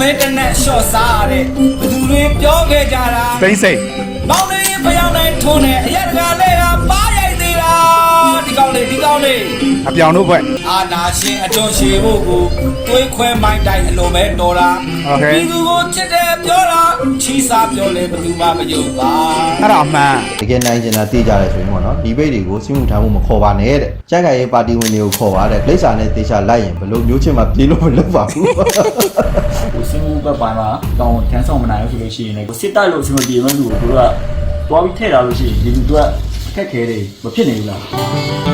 မဲတနက်ရှော့စားတဲ့ဘသူတွေပြောခဲ့ကြတာတိမ့်စိတ်မောင်လေးဖျောင်းတိုင်းထုံးတဲ့အရက်တကာလေးကပါရိုက်သေးတာ ဒီကောင်းလေးဒီကောင်းလေး အပြောင်တို့ဘက် အာနာရှင်အတွန်းရှည်ဖို့ကိုတွေးခွဲမိုင်းတိုင်းအလိုမဲတော်တာ โอเค ဒီသူကိုချစ်တယ်ပြောတာချီစားပြောလဲဘသူမှမယုံပါ အဲ့ဒါအမှန် တကယ်နိုင်ကျင်တာသိကြတယ်ဆိုရင်ပေါ့နော်ဒီဘိတ်တွေကိုစီးမှုထမ်းမှုမခေါ်ပါနဲ့တဲ့ကြက်ကြရဲ့ပါတီဝင်တွေကိုခေါ်ပါတဲ့လိပ်စာနဲ့တေချာလိုက်ရင်ဘလို့မျိုးချင်းမှပြေးလို့မလုပ်ပါဘူး ဟိုစင်မှုဘက်ပိုင်းမှာတောင်းတန်းဆောင်မနိုင်ဘူးဆိုလို့ရှိရင်လည်းကိုစစ်တိုက်လို့အဆင်မပြေမဲ့လူကိုတို့ကတွားပြီးထည့်လာလို့ရှိရင်ဒီလူတို့ကအခက်ခဲတွေမဖြစ်နိုင်ဘူးလား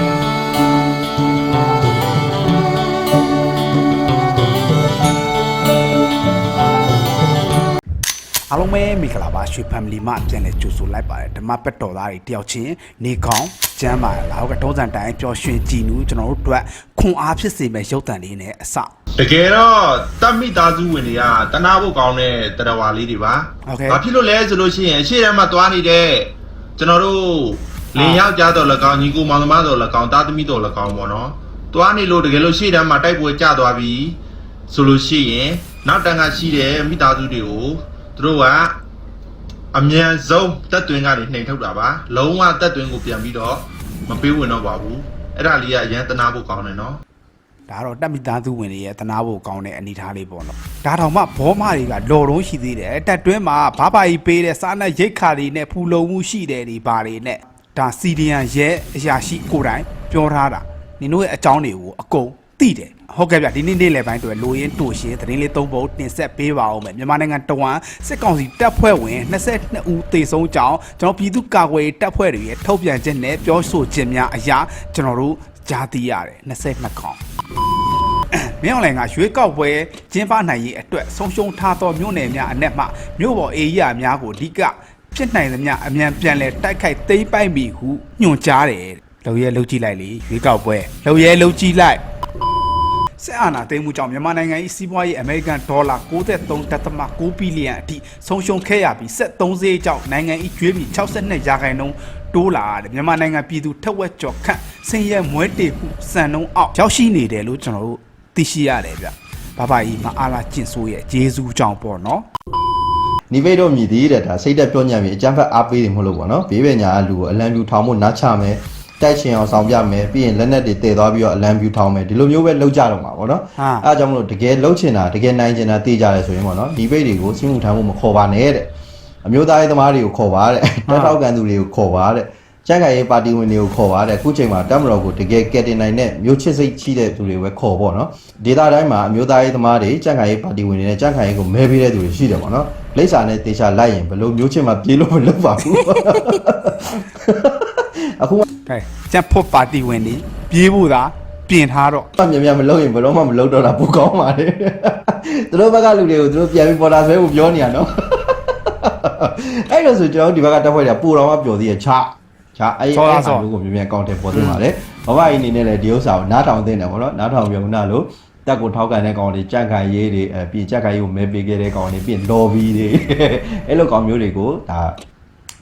အားလုံးပဲမင်္ဂလာပါရွှေ family မှပြန်လည်ကြိုဆိုလိုက်ပါတယ်ဓမ္မပတ်တော်သားတွေတယောက်ချင်းနေကောင်းကျမ်းပါလာဟုတ်ကထုံးစံတိုင်းပျော်ရွှင်ကြည်နူးကျွန်တော်တို့အတွက်ခွန်အားဖြစ်စေမဲ့ရုပ်သံလေးနဲ့အစတကယ်တော့တမိသားစုဝင်တွေကတနာဖို့ကောင်းတဲ့တရားဝါလေးတွေပါဟုတ်ကဲ့ဘာဖြစ်လို့လဲဆိုလို့ရှိရင်အရှိတမ်းမှသွားနေတဲ့ကျွန်တော်တို့လင်ယောက်ျားတော်လကောင်ညီကိုမောင်သမားတော်လကောင်တာသမီတော်လကောင်ပေါ့နော်သွားနေလို့တကယ်လို့ရှေ့တန်းမှာတိုက်ပွဲကြသွားပြီဆိုလို့ရှိရင်နောက်တန်းကရှိတဲ့မိသားစုတွေကို သူတို့ကအမြန်ဆုံးတက်သွင်းကနေနှိမ်ထုတ်တာပါလုံးဝတက်သွင်းကိုပြန်ပြီးတော့မပေးဝင်တော့ပါဘူးအဲ့ဒါလေးကအရန်တနာဖို့ကောင်းတယ်နော်ဒါတော့တက်မိသားစုဝင်တွေရဲ့တနာဖို့ကောင်းတဲ့အနေအထားလေးပေါ့နော်ဒါတောင်မှဘောမတွေကလော်တုံးရှိသေးတယ်တက်တွင်းမှာဘာဘာကြီးပေးတဲ့စားနပ်ရိတ်ခါတွေနဲ့ဖူလုံမှုရှိတယ်ဒီဘာတွေနဲ့ဒါစီဒီယန်ရဲ့အရာရှိကိုယ်တိုင်ပြောထားတာနင်တို့ရဲ့အကြောင်းတွေကိုအကုန်သိတယ် ဟုတ်ကဲ့ဗျဒီနေ့နေ့လယ်ပိုင်းတွေလိုရင်းတူရှင်သတင်းလေး၃ပုဒ်တင်ဆက်ပေးပါအောင်မယ်မြန်မာနိုင်ငံတဝန်စစ်ကောင်စီတပ်ဖွဲ့ဝင်22ဦးသေဆုံးကြောင်းကျွန်တော်ပြည်သူ့ကာကွယ်ရေးတပ်ဖွဲ့တွေရဲ့ထုတ်ပြန်ချက်နဲ့ပြောဆိုခြင်းများအရာကျွန်တော်တို့ကြားသိရတယ်22ခေါင်မင်းအောင်လှိုင်ကရွေးကောက်ပွဲကျင်းပနိုင်ရေးအတွက်ဆုံးရှုံးထားသောမြို့နယ်များအနက်မှမြို့ပေါ်အေရီယာများကိုအဓိကဖြစ်နိုင်သမျှအမြန်ပြန်လဲတိုက်ခိုက်သိမ်းပိုက်မိဟုညွှန်ကြားတယ်လုံရဲလှုပ်ကြည့်လိုက်လေရွေးကောက်ပွဲလုံရဲလှုပ်ကြည့်လိုက် ဆက်အာဏာသိမ်းမှုကြောင့်မြန်မာနိုင်ငံ၏စီးပွားရေးအမေရိကန်ဒေါ်လာ93.6ဘီလီယံအထိဆုံးရှုံးခဲ့ရပြီးဆက်သုံးစေးကြောင့်နိုင်ငံ၏ကျွေးမြီ62ရာခိုင်နှုန်းတိုးလာတယ်မြန်မာနိုင်ငံပြည်သူထက်ဝက်ကျော်ခန့်ဆင်းရဲမွဲတေမှုစံနှုန်းအောက်ရောက်ရှိနေတယ်လို့ကျွန်တော်တို့သိရှိရတယ်ဗျဘာဘာကြီးမအားလာကျင့်ဆိုးရဲ့ဂျေဇူးကြောင့်ပေါ့နော်နိဗ္ဗိတ်တော့မြည်သေးတဲ့ဒါစိတ်သက်ပြောညံ့ပြီးအကျံဖက်အားပေးတယ်မဟုတ်လို့ပေါ့နော်ဘေးပညာအလူကိုအလံပြူထောင်ဖို့နားချမယ် တိုက်ချင်အောင်ဆောင်ပြမယ်ပြီးရင်လက်နက်တွေတည်သွားပြီးတော့အလံပြူထောင်မယ်ဒီလိုမျိုးပဲလုပ်ကြတော့မှာပေါ့နော်အဲဒါကြောင့်မလို့တကယ်လှုပ်ချင်တာတကယ်နိုင်ချင်တာသိကြတယ်ဆိုရင်ပေါ့နော်ဒီဘိတ်တွေကိုစီးမှုထမ်းမှုမခေါ်ပါနဲ့တဲ့အမျိုးသားရေးသမားတွေကိုခေါ်ပါတဲ့တက်ထောက်ကန်သူတွေကိုခေါ်ပါတဲ့ကျန်းကရေးပါတီဝင်တွေကိုခေါ်ပါတဲ့အခုချိန်မှာတက်မတော်ကိုတကယ်ကယ်တင်နိုင်တဲ့မျိုးချစ်စိတ်ရှိတဲ့သူတွေပဲခေါ်ပေါ့နော်ဒေတာတိုင်းမှာအမျိုးသားရေးသမားတွေကျန်းကရေးပါတီဝင်တွေနဲ့ကျန်းကရေးကိုမဲပေးတဲ့သူတွေရှိတယ်ပေါ့နော်လိပ်စာနဲ့တေချာလိုက်ရင်ဘလို့မျိုးချစ်မှာပြေးလို့မလုပ်ပါဘူး အခုဟဲ့ကျပ်ဖို့ပါတီဝင်နေပြေးဖို့သာပြင်ထားတော့မှမြန်မြန်မလုပ်ရင်ဘယ်တော့မှမလုပ်တော့တာပိုကောင်းပါလေသူတို့ဘက်ကလူတွေကိုသူတို့ပြန်ပြီးပေါ်တာဆွဲဖို့ပြောနေရနော်အဲ့လိုဆိုကျွန်တော်တို့ဒီဘက်ကတက်ဖွဲ့တွေကပူတော်မှပျော်သေးရချချအဲ့အဲ့ဟာမျိုးကိုမြန်မြန်ကောင်းတယ်ပေါ်သပါလေဘဝကြီးအနေနဲ့လည်းဒီဥစ္စာကိုနားထောင်သင့်တယ်ဗောနော်နားထောင်ပြုံနာလို့တက်ကိုထောက်ကန်တဲ့ကောင်တွေကြက်ခိုင်ရေးတွေအဲပြီးကြက်ခိုင်ရေးကိုမဲပေးခဲ့တဲ့ကောင်တွေပြီးလော်ဘီတွေအဲ့လိုကောင်မျိုးတွေကိုဒါ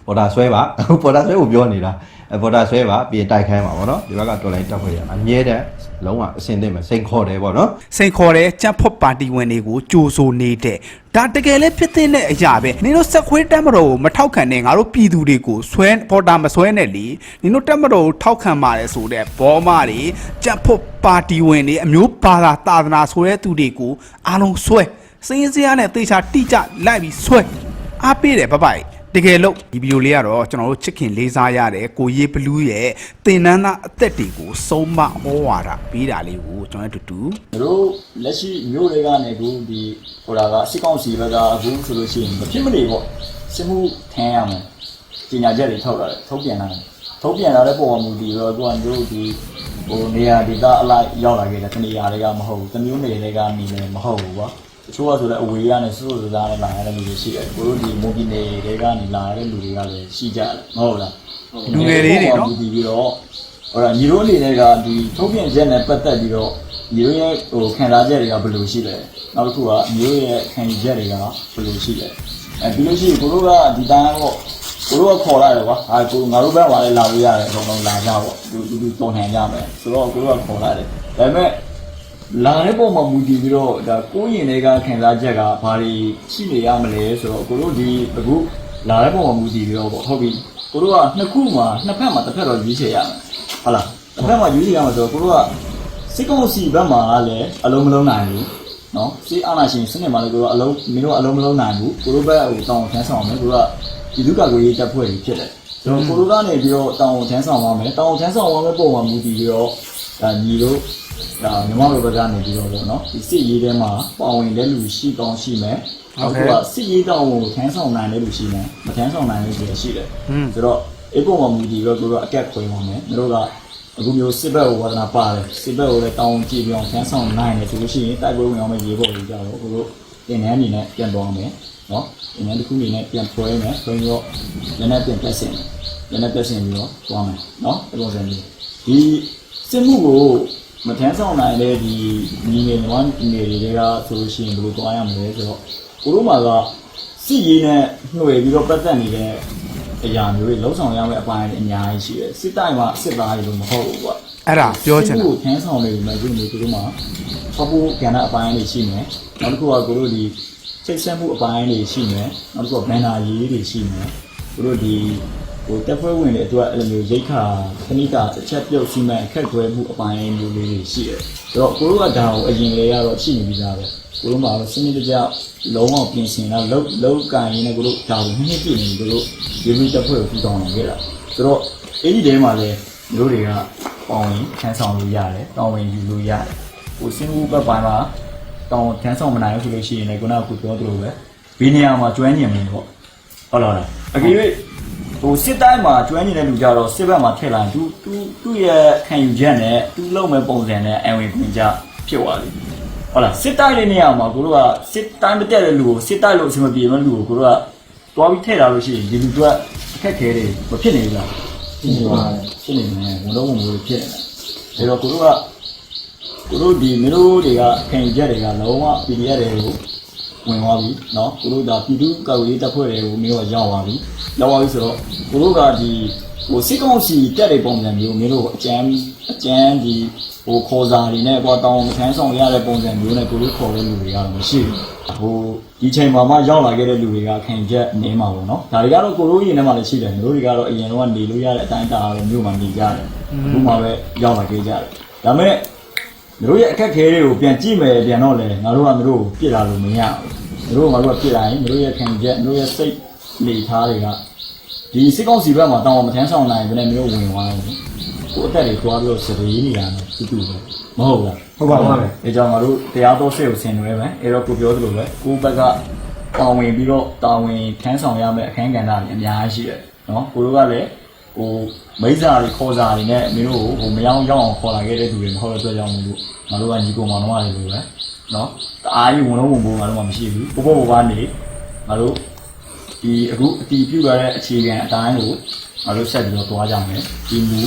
ပေါ်တာဆွဲပါပေါ်တာဆွဲကိုပြောနေတာအဲပေါ်တာဆွဲပါပြီးတိုက်ခိုင်းပါဗောနော်ဒီဘက်ကတော်လိုင်းတက်ဖွဲ့ရအမြဲတမ်းလုံးဝအစင်သင့်မယ်စိန်ခေါ်တယ်ဗောနော်စိန်ခေါ်တဲ့ကျပ်ဖို့ပါတီဝင်တွေကိုကြိုဆိုနေတဲ့ဒါတကယ်လည်းဖြစ်တဲ့အရာပဲနင်တို့ဆက်ခွေးတက်မတော်ကိုမထောက်ခံနဲ့ငါတို့ပြည်သူတွေကိုဆွဲပေါ်တာမဆွဲနဲ့လေနင်တို့တက်မတော်ကိုထောက်ခံပါတယ်ဆိုတဲ့ဘောမတွေကျပ်ဖို့ပါတီဝင်တွေအမျိုးပါတာတာသနာဆိုတဲ့သူတွေကိုအားလုံးဆွဲစင်းစရာနဲ့တေချာတိကျလိုက်ပြီးဆွဲအားပေးတယ်ဘပိုက် တကယ်လို့ဒီဗီဒီယိုလေးကတော့ကျွန်တော်တို့ချစ်ခင်လေးစားရတဲ့ကိုရေးဘလူးရဲ့တင်နန်းသားအသက်တွေကိုစုံမဟောဝါဒပေးတာလေးကိုကျွန်တော်တို့အတူတူတို့လက်ရှိမျိုးတွေကနေအခုဒီဟိုတာကစစ်ကောင်စီဘက်ကအခုဆိုလို့ရှိရင်မဖြစ်မနေပေါ့စစ်မှုထမ်းရမယ်ကြီးညာချက်တွေထုတ်လာတယ်ထုတ်ပြန်လာတယ်ထုတ်ပြန်လာတဲ့ပုံမှန်မူဒီတော့ကိုကတို့ဒီဟိုနေရာဒေသအလိုက်ရောက်လာခဲ့တဲ့တနေရာတွေကမဟုတ်ဘူးတမျိုးနေတွေကနေလည်းမဟုတ်ဘူးကွာ တချို့ကဆိုလည်းအဝေးကနေစိုးစိုးစားနဲ့လာရတဲ့လူတွေရှိတယ်ကိုတို့ဒီမွန်ပြည်နယ်တွေကနေလာရတဲ့လူတွေကလည်းရှိကြတယ်မဟုတ်လားလူငယ်လေးတွေနော်ဒီပြီးတော့ဟိုဒါညီတို့အနေနဲ့ကဒီထုတ်ပြန်ချက်နဲ့ပတ်သက်ပြီးတော့ညီတို့ရဲ့ဟိုခံစားချက်တွေကဘယ်လိုရှိလဲနောက်တစ်ခုကညီတို့ရဲ့ခံယူချက်တွေကဘယ်လိုရှိလဲအဲပြီးလို့ရှိရင်ကိုတို့ကဒီတိုင်းတော့ကိုတို့ကခေါ်လာတယ်ကွာအာကိုငါတို့ဘက်မှာလည်းလာလို့ရတယ်အကုန်လုံးလာကြပေါ့သူသူသူတုံ့ဟန်ကြမယ်ဆိုတော့ကိုတို့ကခေါ်လာတယ်ဒါပေမဲ့ လာတဲ့ပုံမှာမူတည်ပြီးတော့ဒါကိုယ်ရင်တွေကခံစားချက်ကဘာတွေရှိနေရမလဲဆိုတော့ကိုတို့ဒီအခုလာတဲ့ပုံမှာမူတည်ပြီးတော့ပေါ့ဟုတ်ပြီကိုတို့ကနှစ်ခုမှာနှစ်ဖက်မှာတစ်ဖက်တော့ရွေးချယ်ရမယ်ဟုတ်လားတစ်ဖက်မှာရွေးချယ်ရမှာဆိုတော့ကိုတို့ကစစ်ကောင်စီဘက်မှာလည်းအလုံးမလုံးနိုင်ဘူးနော်စီအာနာရှင်စနစ်မှာလည်းကိုတို့ကအလုံးမင်းတို့ကအလုံးမလုံးနိုင်ဘူးကိုတို့ဘက်ဟိုတောင်းထမ်းဆောင်မယ်ကိုတို့ကဒီလူကကိုရေးတပ်ဖွဲ့တွေဖြစ်တယ်ဆိုတော့ကိုတို့ကနေပြီးတော့တောင်းထမ်းဆောင်ပါမယ်တောင်းထမ်းဆောင်ပါမယ်ပုံမှာမူတည်ပြီးတော့ဒါညီတို့ ဒါမြမတို့ဘက်ကနေပြီးတော့ပေါ့နော်ဒီစစ်ရေးထဲမှာပါဝင်တဲ့လူရှိကောင်းရှိမယ်နောက်တစ်ခုကစစ်ရေးတောင်းကိုထမ်းဆောင်နိုင်တဲ့လူရှိမယ်မထမ်းဆောင်နိုင်တဲ့လူရှိတယ်ဆိုတော့အေးပုံမှာမူတည်ပြီးတော့တို့ကအကက်ခွင်ပါမယ်တို့ကအခုမျိုးစစ်ဘက်ကိုဝါဒနာပါတယ်စစ်ဘက်ကိုလည်းတောင်းကြည့်ပြီးအောင်ထမ်းဆောင်နိုင်တယ်ဆိုလို့ရှိရင်တိုက်ပွဲဝင်အောင်ရေးဖို့ကြတော့ကိုတို့တင်နန်းအနေနဲ့ပြန်သွားမယ်နော်တင်နန်းတစ်ခုအနေနဲ့ပြန်ဖွဲမယ်ဆိုရင်တော့လည်းနဲ့ပြန်တက်ဆင်တယ်လည်းနဲ့တက်ဆင်ပြီးတော့သွားမယ်နော်ဒီပုံစံမျိုးဒီစစ်မှုကို မထမ်းဆောင်နိုင်တဲ့ဒီညီငယ်ညီမငယ်တွေကဆိုလို့ရှိရင်ဘယ်လိုသွားရမလဲဆိုတော့ကိုတို့မှာကစစ်ရေးနဲ့နှွေပြီးတော့ပတ်သက်နေတဲ့အရာမျိုးတွေလုံးဆောင်ရမယ့်အပိုင်းတွေအများကြီးရှိတယ်စစ်တိုင်းမှာစစ်သားတွေလို့မဟုတ်ဘူးကွာအဲ့ဒါပြောချင်တာစစ်မှုကိုထမ်းဆောင်နေပြီမဲ့ဒီလိုတို့မှာပပူကဏ္ဍအပိုင်းတွေရှိမယ်နောက်တစ်ခုကကိုတို့ဒီစိတ်ဆက်မှုအပိုင်းတွေရှိမယ်နောက်တစ်ခုကဘန်နာရေးတွေရှိမယ်ကိုတို့ဒီ ဟိုတက်ဖွဲ့ဝင်တွေအတွက်အဲ့လိုမျိုးရိတ်ခါခဏိကအချက်ပြုတ်စီမံအခက်ခွဲမှုအပိုင်းမျိုးလေးတွေရှိတယ်ဆိုတော့ကိုတို့ကဒါကိုအရင်လေးကတော့ရှိနေပြီးသားပဲကိုတို့မှာတော့စနစ်တကျလုံးဝပြင်ဆင်တော့လုံးလုံးကန်ရင်းနဲ့ကိုတို့ဒါကိုနှစ်နှစ်ပြည့်နေကိုတို့ရေပြီးတက်ဖွဲ့ကိုထူထောင်နိုင်ခဲ့တာဆိုတော့အဲ့ဒီတဲမှာလည်းတို့တွေကပေါဝင်ခန်းဆောင်လို့ရတယ်တောင်းဝင်ယူလို့ရတယ်ဟိုစင်းဦးဘက်ပိုင်းမှာတောင်းခန်းဆောင်မနိုင်ဘူးဆိုလို့ရှိရင်လည်းခုနကကိုပြောသလိုပဲဘေးနေရာမှာကျွမ်းကျင်မယ်ပေါ့ဟုတ်လားအကြီး၍ ဟိုစစ်တိုင်းမှာကျွမ်းကျင်တဲ့လူကြတော့စစ်ဘက်မှာထည့်လိုက်သူသူသူ့ရဲ့ခံယူချက်နဲ့သူ့လုံမဲ့ပုံစံနဲ့အဝင်ခွင့်ကြဖြစ်သွားတယ်ဟုတ်လားစစ်တိုင်းတဲ့နေရာမှာကိုတို့ကစစ်တိုင်းမတက်တဲ့လူကိုစစ်တိုင်းလို့အဆင်မပြေမဲ့လူကိုကိုတို့ကတွားပြီးထည့်လာလို့ရှိရင်ဒီလူတို့ကအခက်ခဲတွေမဖြစ်နေဘူးလားဖြစ်နေပါတယ်ဖြစ်နေတယ်ဘုံလုံးဘုံမျိုးဖြစ်နေတယ်ဒါတော့ကိုတို့ကကိုတို့ဒီမင်းတို့တွေကခံယူချက်တွေကလုံးဝ PDF တွေကို ဝင်သွားပြီเนาะကိုတို့ဒါပြည်သူ့ကောက်ရေးတပ်ဖွဲ့တွေကိုမင်းတို့ကရောက်သွားပြီရောက်သွားပြီဆိုတော့ကိုတို့ကဒီဟိုစစ်ကောင်စီတက်တဲ့ပုံစံမျိုးမင်းတို့အကျန်းအကျန်းဒီဟိုခေါ်စာတွေနဲ့ကွာတောင်းထမ်းဆောင်ရတဲ့ပုံစံမျိုးနဲ့ကိုတို့ခေါ်တဲ့လူတွေကတော့မရှိဘူးဟိုဒီချိန်မှာမှရောက်လာခဲ့တဲ့လူတွေကခံချက်နေမှာပေါ့နော်ဒါတွေကတော့ကိုတို့ရင်ထဲမှာလည်းရှိတယ်မျိုးတွေကတော့အရင်တော့နေလို့ရတဲ့အတိုင်းတာလည်းမျိုးမှနေကြတယ်အခုမှပဲရောက်လာခဲ့ကြတယ်ဒါပေမဲ့ တို့ရဲ့အခက်ခဲတွေကိုပြန်ကြည့်မယ်ပြန်တော့လေငါတို့ကတို့ကိုပြစ်လာလို့မရဘူးတို့ကငါတို့ကပြစ်လာရင်တို့ရဲ့ခံချက်တို့ရဲ့စိတ်လေထားတွေကဒီစစ်ကောင်စီဘက်မှာတောင်းမထမ်းဆောင်နိုင်ဘယ်နဲ့မျိုးဝင်သွားလဲကိုအသက်တွေတွားပြီးတော့စရေးနေတာနဲ့တူတူပဲမဟုတ်လားဟုတ်ပါပါပဲအဲကြောင့်ငါတို့တရားတော်စိတ်ကိုဆင်နွှဲမယ်အဲတော့ကိုပြောသလိုပဲကိုဘက်ကတောင်းဝင်ပြီးတော့တောင်းဝင်ထမ်းဆောင်ရမယ့်အခန်းကဏ္ဍတွေအများကြီးရှိတယ်နော်ကိုတို့ကလည်း ဟိုမိစ္ဆာတွေခေါ်စာတွေနဲ့မင်းတို့ကိုဟိုမယောင်းရောက်အောင်ခေါ်လာခဲ့တဲ့သူတွေမဟုတ်တဲ့အတွက်ကြောင့်မလို့ငါတို့ကညီကိုမောင်နှမတွေလိုပဲနော်တအားကြီးဝန်လုံးဝန်ပိုးငါတို့မှမရှိဘူးပို့ပို့ပါနေငါတို့ဒီအခုအတီးပြုတ်ရတဲ့အခြေခံအတိုင်းကိုငါတို့ဆက်ပြီးတော့တွားကြမယ်ဒီမူ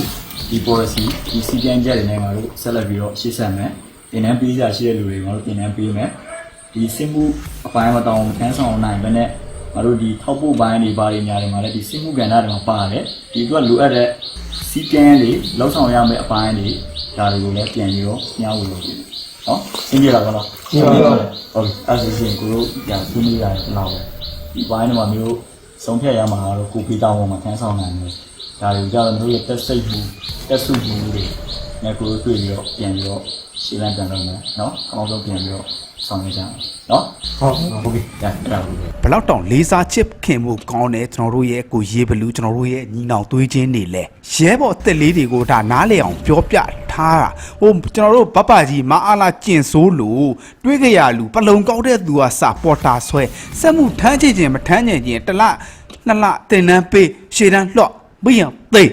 ဒီ policy ဒီစီကံချက်တွေနဲ့ငါတို့ဆက်လက်ပြီးတော့ရှေ့ဆက်မယ်တင်နန်းပေးကြရှိတဲ့လူတွေငါတို့တင်နန်းပေးမယ်ဒီစစ်မှုအပိုင်းမတောင်းထမ်းဆောင်နိုင်ဘဲနဲ့ ငါတို့ဒီထောက်ပို့ပိုင်းတွေဘာတွေညာတွေမှာလည်းဒီစစ်မှုကဏ္ဍတွေမှာပါတယ်ဒီအတွက်လိုအပ်တဲ့စီကံတွေလောက်ဆောင်ရမယ့်အပိုင်းတွေဒါတွေကိုလည်းပြန်ပြီးတော့ညှောဝေလို့ပြင်နော်ရှင်းပြလာပါလားရှင်းပြပါလားဟုတ်ပြီအဲ့ဒါဆိုရင်ကိုတို့ပြန်ဆွေးနွေးရတယ်လောက်ပဲဒီဘိုင်းတွေမှာမျိုးဆုံးဖြတ်ရမှာတော့ကိုပေးတောင်းပေါ်မှာထမ်းဆောင်နိုင်တယ်ဒါတွေကြောင့်တို့ရဲ့တက်စိတ်မှုတက်စုမှုတွေနဲ့ကိုတို့တွေ့ပြီးတော့ပြန်ပြီးတော့ ရှင်းလန်းပြန်တော့မယ်နော်အကောင်းဆုံးပြန်ပြီးတော့ဆောင်ရွက်ကြအောင်နော်ဟုတ်ဟုတ်ပြီဒါအဲ့ဒါကိုပဲဘလောက်တောင်လေးစားချစ်ခင်မှုကောင်းတယ်ကျွန်တော်တို့ရဲ့ကိုရေးဘလူးကျွန်တော်တို့ရဲ့ညီနောင်သွေးချင်းတွေလဲရဲဘော်တက်လေးတွေကိုဒါနားလေအောင်ပြောပြထားတာဟိုကျွန်တော်တို့ဘပကြီးမအားလာကျင်ဆိုးလို့တွေးကြရလူပလုံကောက်တဲ့သူကစပေါ်တာဆွဲစက်မှုထမ်းချင်ခြင်းမထမ်းချင်ခြင်းတစ်လနှစ်လတင်နန်းပေးရှေ့တန်းလှော့ဘိယံသိ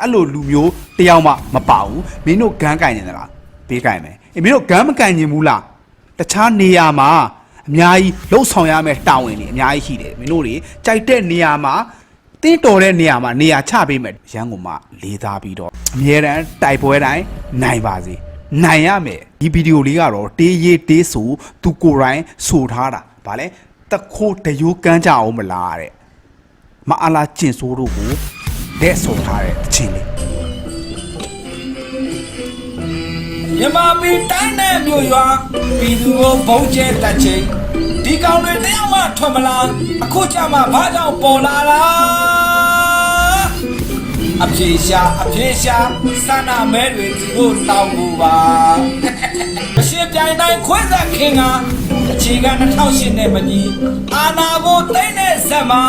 အဲ့လိုလူမျိုးတယောက်မှမပါဘူးမင်းတို့ဂန်းကင်နေသလား ပေးကင်မယ်အေးမင်းတို့ဂန်းမကင်ခြင်းဘူးလားတခြားနေရာမှာအများကြီးလှုပ်ဆောင်ရမယ့်တာဝန်တွေအများကြီးရှိတယ်မင်းတို့တွေကြိုက်တဲ့နေရာမှာတင်းတော်တဲ့နေရာမှာနေရာချပေးမယ်ရန်ကုန်မှာလေးသားပြီးတော့အမြဲတမ်းတိုက်ပွဲတိုင်းနိုင်ပါစေနိုင်ရမယ်ဒီဗီဒီယိုလေးကတော့တေးရေးတေးဆိုသူကိုယ်တိုင်ဆိုထားတာဗာလဲတခိုးတယိုးကန်းကြအောင်မလားတဲ့မအားလာကျင်ဆိုးတို့ကိုတဲ့ဆိုထားတဲ့အချင်းလေး ရမြမပီတိုင်းနဲ့မြို့ရွာပြည်သူကိုဘုံကျဲတက်ချိန်ဒီကောင်တွေတယောက်မှထွက်မလာအခုကြမှာဘာကြောင့်ပေါ်လာလားအပြေရှာအပြေရှာစန္နာမဲတွေသူတို့တောင်းဖို့ပါအရှင်ပြိုင်တိုင်းခွဲသက်ခင်ကအခြေခံ2008နဲ့မညီအာနာကိုတိမ့်တဲ့ဆက်မှာ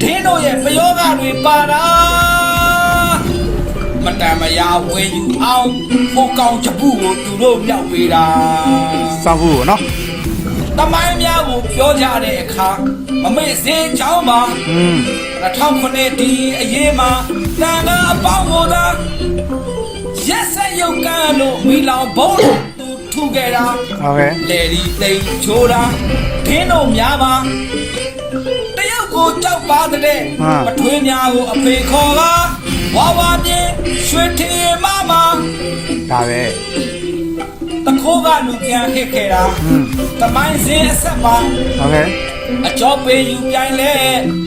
ဒင်းတို့ရဲ့ပယောဂတွေပါတာ မတန်မရာဝင်ယူအောင်ဖို့ကောင်းချက်ဘူးကိုသူတို့မြောက်ပေးတာစောက်ဘူးကိုနော်တမိုင်းများကိုပြောကြတဲ့အခါမမေ့စေချောင်းပါอืม2009ဒီအရေးမှာတန်ခါအပေါင်းကိုသာရက်ဆက်ရုပ်ကန်းလို့မိလောင်ဘုံလို့သူထုခဲ့တာဟုတ်ကဲ့လေဒီတိမ်ချိုးတာခင်းတို့များပါ ကိုကြောက်ပါတဲ့ပထွေးများကိုအဖေခေါ်ပါဝါဝါပြေရွှေထင်းမမဒါပဲတခိုးကလူပြန်ခက်ခဲတာတမိုင်းစင်းအဆက်မှာဟုတ်ကဲ့အကျော်ပေးယူပြိုင်လဲ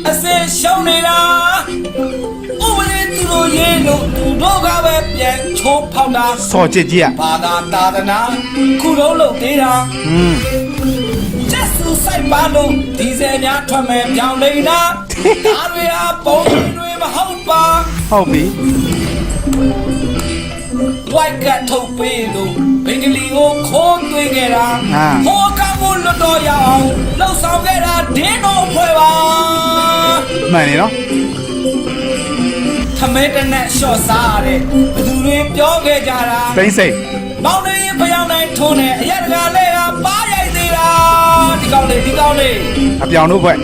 အစင်ရှုံးနေတာဥပဒေသူတို့ရေးလို့သူတို့ကပဲပြန်ချိုးဖောက်တာစော်ကြည့်ကြည့်ရဘာသာတာသနာခုတော့လုပ်သေးတာ อืมကျက်စုဆိုင်ပါလို့ဒီဇယ်များထွက်မဲ့ပြောင်းလိမ့်တာဒါတွေဟာပုံတွေမဟုတ်ပါဟုတ်ပြီဝိုက်ကထုတ်ပေးလို့ဘင်္ဂလီကိုခိုးသွင်းခဲ့တာဟိုကမို့လွတ်တော်ရအောင်လှုပ်ဆောင်ခဲ့တာဒင်းတော်ဖွဲ့ပါမှန်နေနော်ထမဲတနက်လျှော့စားတဲ့ဘသူတွေပြောခဲ့ကြတာ တိမ့်စိတ် မောင်နေရင်ဖျောင်းတိုင်းထုံးနေအရက်တကာလဲကပါရိုက်သေးတာဒီ ကောင်းလေးဒီကောင်းလေး အပြောင်တို့ဘွဲ့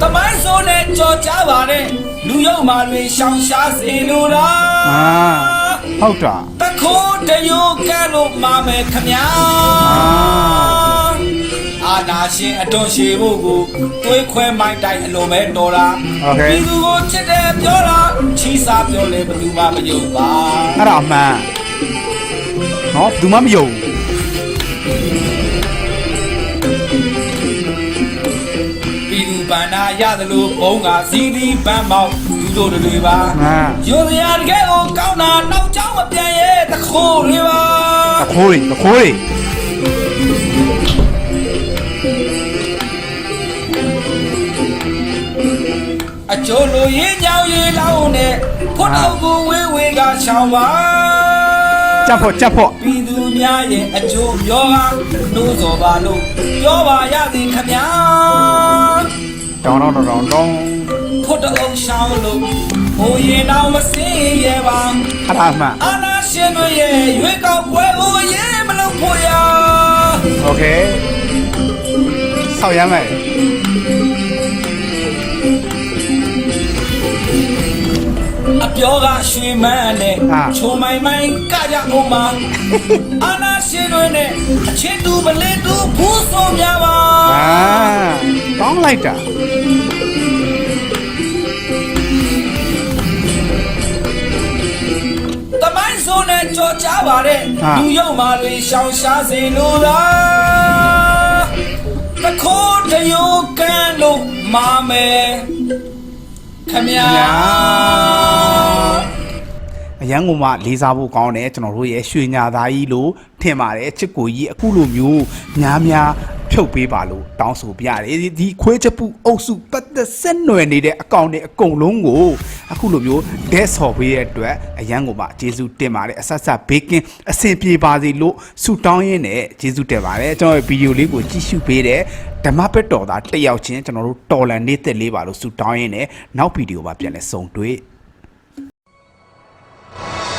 တမိုင်းစိုးနဲ့ကြော်ကြပါတဲ့လူယုံမာတွေရှောင်ရှားစေလိုတာ အာဟုတ်တာ တခိုးတယိုကဲလို့မာမယ်ခမညာအာနာရှင်အတွန်းရှည်ဖို့ကိုတွေးခွဲမိုင်းတိုင်းအလုံးမဲတော်တာ โอเค ဒီသူကိုချစ်တယ်ပြောတာချီစားပြောလဲဘယ်သူမှမယုံပါ အဲ့ဒါအမှန် နော်ဘူးမမယုံပြည်သူဗန္နာရတယ်လို့ဘုံကစီးဒီပန်းမောက်သူတို့တွေပါအာရိုးရတကယ်ကိုကောင်းတာနောက်ကျောင်းမပြန်ရဲ့တခိုးတွေပါတခိုးတွေတခိုးတွေအကျိုးလိုရင်းညောင်ရီလောင်းနဲ့ဖွတ်တော့ကိုဝေးဝေးကရှောင်းပါ ကြက်ဖို့ကြက်ဖို့ ပြည်သူများရဲ့အကျိုးပြောကနှိုးစော်ပါလို့ပြောပါရသည်ခမညာ တောင်းတောင်းတောင်းတောင်း ဖွတ်တော့ရှောင်းလို့ဟိုရင်တော့မစင်းရပါ အဲ့ဒါအမှန် အာနာရှင်တို့ရဲ့ရွေးကောက်ပွဲကိုရေးမလို့ဖို့ရ โอเคဆောက်ရမယ် ပြောကရွှေမန်းနဲ့ချုံမိုင်မိုင်ကကြအောင်မအာနာရှင်တို့နဲ့အချင်းတူမလေးတူဘူးဆိုများပါအာကောင်းလိုက်တာတမိုင်းဆိုနဲ့ကြော်ကြပါတဲ့လူယုံမာတွေရှောင်ရှားစေလိုလားတခိုးတယိုကန်းလို့မာမယ်ခမညာ အရန်ကုန်မှလေးစားဖို့ကောင်းတယ်ကျွန်တော်တို့ရဲ့ရွှေညာသားကြီးလို့ထင်ပါတယ်ချစ်ကိုကြီးအခုလိုမျိုးများများဖြုတ်ပေးပါလို့တောင်းဆိုပြရတယ်ဒီဒီခွေးချက်ပူအုပ်စုပတ်သက်ဆက်နွယ်နေတဲ့အကောင့်တွေအကုန်လုံးကိုအခုလိုမျိုးဒက်ဆော်ပေးတဲ့အတွက်အရန်ကုန်မှကျေးဇူးတင်ပါတယ်အဆက်ဆက်ဘေးကင်းအဆင်ပြေပါစေလို့ဆုတောင်းရင်းနဲ့ကျေးဇူးတင်ပါတယ်ကျွန်တော်ရဲ့ဗီဒီယိုလေးကိုကြည့်ရှုပေးတဲ့ဓမ္မပက်တော်သားတစ်ယောက်ချင်းကျွန်တော်တို့တော်လန်နေသက်လေးပါလို့ဆုတောင်းရင်းနဲ့နောက်ဗီဒီယိုမှာပြန်လဲဆုံတွေ့ Bye.